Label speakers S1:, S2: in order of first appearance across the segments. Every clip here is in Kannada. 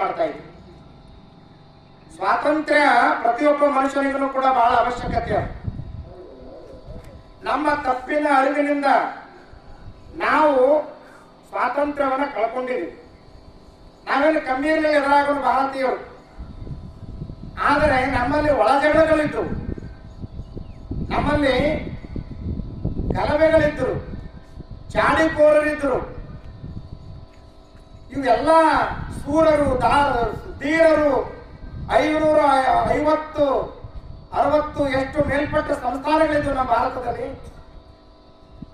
S1: ಮಾಡ್ತಾ ಸ್ವಾತಂತ್ರ್ಯ ಪ್ರತಿಯೊಬ್ಬ ಮನುಷ್ಯನಿಗೂ ಕೂಡ ಬಹಳ ಅವಶ್ಯಕತೆ. ನಮ್ಮ ತಪ್ಪಿನ ಅರಿವಿನಿಂದ ನಾವು ಸ್ವಾತಂತ್ರ್ಯವನ್ನ ಕಳ್ಕೊಂಡಿದ್ದೀವಿ. ನಾವೇನು ಕಮ್ಮಿ ಇರಲಿಲ್ಲ ಎದುರಾಗೋದು ಭಾರತೀಯರು ಆದರೆ ನಮ್ಮಲ್ಲಿ ಒಳಜಡಗಳಿದ್ರು. ನಮ್ಮಲ್ಲಿ ಗಲಭೆಗಳಿದ್ರು ಚಾಡಿಕೋರರಿದ್ದರು ಇವೆಲ್ಲ ಸೂರರು ಧೀರರು, ಐನೂರ ಐವತ್ತು, ಅರವತ್ತು ಎಷ್ಟು ಮೇಲ್ಪಟ್ಟ ಸಂಸ್ಥಾನಗಳಿದ್ವು ನಮ್ಮ ಭಾರತದಲ್ಲಿ.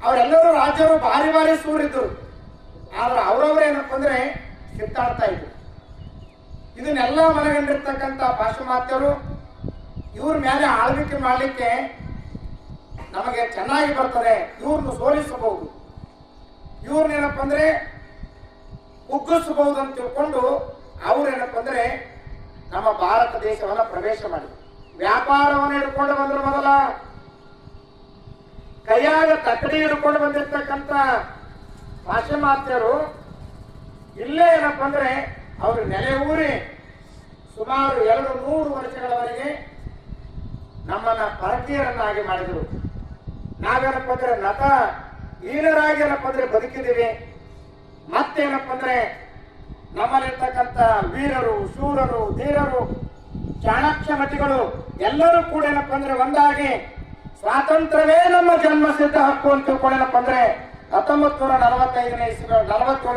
S1: ಅವರೆಲ್ಲರೂ ರಾಜರು, ಭಾರಿ ಭಾರಿ ಸೂರಿದ್ರು ಆದ್ರೆ ಅವರವ್ರು ಏನಪ್ಪ ಅಂದ್ರೆ ಕಿತ್ತಾಡ್ತಾ ಇದ್ರು. ಇದನ್ನೆಲ್ಲ ಮನಗಂಡಿರ್ತಕ್ಕಂಥ ಪಾಶ್ಚಿಮಾತ್ಯರು ಇವ್ರ ಮೇಲೆ ಆಳ್ವಿಕೆ ಮಾಡಲಿಕ್ಕೆ ನಮಗೆ ಚೆನ್ನಾಗಿ ಬರ್ತದೆ. ಇವ್ರನ್ನ ಸೋಲಿಸಬಹುದು. ಇವ್ರನ್ನೇನಪ್ಪ ಅಂದ್ರೆ ಉಗ್ಗಿಸಬಹುದು ಅಂತ ತಿಳ್ಕೊಂಡು ಅವ್ರೇನಪ್ಪ ಅಂದ್ರೆ ನಮ್ಮ ಭಾರತ ದೇಶವನ್ನ ಪ್ರವೇಶ ಮಾಡಿ ವ್ಯಾಪಾರವನ್ನು ಹಿಡ್ಕೊಂಡು ಬಂದ್ರು ಮೊದಲ. ಕೈಯಾಗ ತಕ್ಕಡಿ ಹಿಡ್ಕೊಂಡು ಬಂದಿರ್ತಕ್ಕಂಥ ಪಾಶ್ಚಿಮಾತ್ಯರು ಇಲ್ಲೇ ಏನಪ್ಪ ಅಂದ್ರೆ ಅವರು ನೆಲೆ ಊರಿ ಸುಮಾರು ಎರಡು ನೂರು ವರ್ಷಗಳವರೆಗೆ ನಮ್ಮನ್ನ ಪರಕೀಯರನ್ನಾಗಿ ಮಾಡಿದರು. ನಾವೇನಪ್ಪ ಅಂದ್ರೆ ನಟ ಏನಪ್ಪ ಅಂದ್ರೆ ಬದುಕಿದ್ದೀವಿ. ಮತ್ತೇನಪ್ಪ ಅಂದ್ರೆ ನಮ್ಮಲ್ಲಿರ್ತಕ್ಕಂಥ ವೀರರು, ಶೂರರು, ಧೀರರು ಚಾಣಕ್ಯ ಮತಿಗಳು ಎಲ್ಲರೂ ಕೂಡ ಏನಪ್ಪ ಅಂದ್ರೆ ಒಂದಾಗಿ ಸ್ವಾತಂತ್ರ್ಯವೇ ನಮ್ಮ ಜನ್ಮ ಸಿದ್ಧ ಹಕ್ಕು ಅಂತ ತಿಳ್ಕೊಳ್ಳೇನಪ್ಪ ಅಂದ್ರೆ ಹತ್ತೊಂಬತ್ತು ನೂರ ನಲವತ್ತೈದನೇ ಇಸ್ವಿ ನಲವತ್ತೇಳನೇ